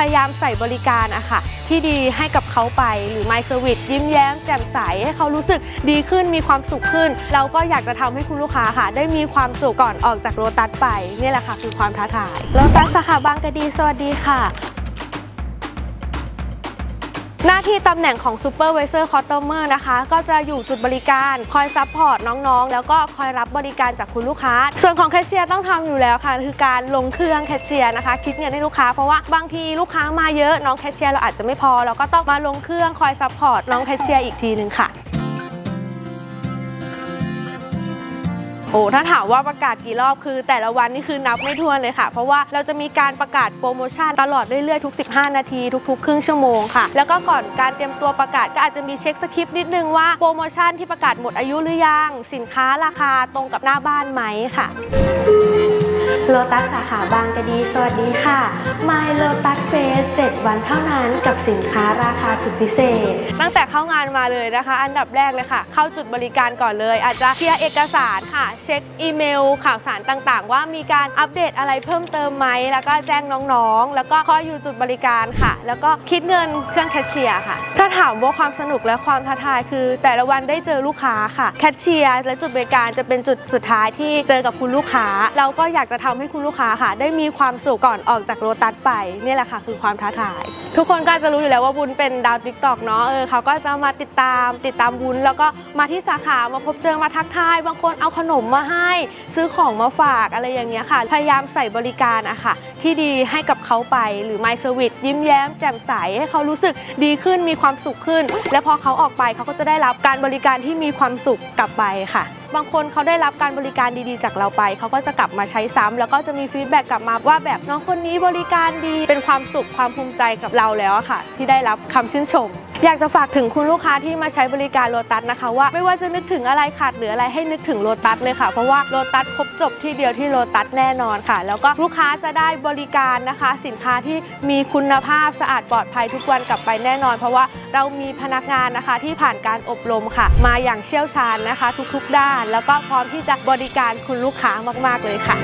พยายามใส่บริการอะค่ะ ที่ดีให้กับเขาไปหรือ My Service ยิ้มแย้มแจ่มใส ให้เขารู้สึกดีขึ้นมีความสุขขึ้น เราก็อยากจะทำให้คุณลูกค้าค่ะ ได้มีความสุขก่อนออกจากโรตัสไป นี่แหละค่ะ คือความท้าทายโรตัสสาขาบางกะดีสวัสดีค่ะ หน้าที่ตำแหน่งของ Supervisor Customer นะคะ ก็จะอยู่จุดบริการคอยซัพพอร์ตน้องๆ แล้วก็คอยรับบริการจากคุณลูกค้า ส่วนของแคชเชียร์ต้องทำอยู่แล้วค่ะ คือการลงเครื่องแคชเชียร์นะคะ คิดเงินให้ลูกค้าเพราะว่าบางทีลูกค้ามาเยอะน้องแคชเชียร์เราอาจจะไม่พอเราก็ต้องมาลงเครื่องคอยซัพพอร์ตน้องแคชเชียร์อีกทีหนึ่งค่ะ โอ้ถ้าถามว่าประกาศกี่รอบคือ แต่ละวันนี่คือนับไม่ถ้วนเลยค่ะ เพราะว่าเราจะมีการประกาศโปรโมชั่นตลอดเรื่อยๆทุก 15 นาทีทุกๆ ครึ่งชั่วโมงค่ะ แล้วก็ก่อนการเตรียมตัวประกาศก็อาจจะมีเช็คสคริปต์นิดนึงว่าโปรโมชั่นที่ประกาศหมดอายุหรือยัง สินค้าราคาตรงกับหน้าบ้านไหมค่ะ โลตัสสาขาบางกะดี สวัสดีค่ะ My Lotus Face 7 วันเท่านั้นกับสินค้าราคาสุดพิเศษ ตั้งแต่เข้างานมาเลยนะคะ อันดับแรกเลยค่ะ เข้าจุดบริการก่อนเลย อาจจะเคลียร์เอกสารค่ะ เช็คอีเมล ข่าวสารต่างๆ ว่ามีการอัปเดตอะไรเพิ่มเติมไหม แล้วก็แจ้งน้องๆ แล้วก็คอยอยู่จุดบริการค่ะ แล้วก็คิดเงินเครื่องแคชเชียร์ค่ะ ถ้าถามว่าความสนุกและความท้าทายคือ แต่ละวันได้เจอลูกค้าค่ะ แคชเชียร์และจุดบริการจะเป็นจุดสุดท้ายที่เจอกับคุณลูกค้า เราก็อยากจะทำให้คุณลูกค้าค่ะ ได้มีความสุขก่อนออกจากโรตัสไปนี่แหละค่ะ คือความท้าทาย ทุกคนก็จะรู้อยู่แล้วว่าบุญเป็นดาวติ๊กตอกเนาะเออเขาก็จะมาติดตามติดตามบุญ แล้วก็มาที่สาขามาพบเจอมาทักทาย บางคนเอาขนมมาให้ ซื้อของมาฝากอะไรอย่างเงี้ยค่ะ พยายามใส่บริการอะค่ะ ที่ดีให้กับเขาไปหรือ My Service ยิ้มแย้มแจ่มใสให้เขารู้สึกดีขึ้นมีความสุขขึ้น และพอเขาออกไปเขาก็จะได้รับการบริการที่มีความสุขกลับไปค่ะ บางคนเขาได้รับการบริการดีๆ จากเราไป เขาก็จะกลับมาใช้ซ้ำแล้วก็จะมีฟีดแบ็กกลับมาว่าแบบน้องคนนี้บริการดี เป็นความสุขความภูมิใจกับเราแล้วค่ะ ที่ได้รับคำชื่นชม อยากจะฝากถึงคุณลูกค้าที่มาใช้บริการโลตัสนะคะว่าไม่ว่าจะนึกถึงอะไรขาดหรืออะไรให้นึกถึงโลตัสเลยค่ะ เพราะว่าโลตัสครบจบที่เดียวที่โลตัสแน่นอนค่ะ แล้วก็ลูกค้าจะได้บริการนะคะ สินค้าที่มีคุณภาพสะอาดปลอดภัยทุกวันกลับไปแน่นอน เพราะว่าเรามีพนักงานนะคะที่ผ่านการอบรมค่ะ มาอย่างเชี่ยวชาญนะคะ ทุกๆด้าน แล้วก็พร้อมที่จะบริการคุณลูกค้ามาก ๆ เลยค่ะ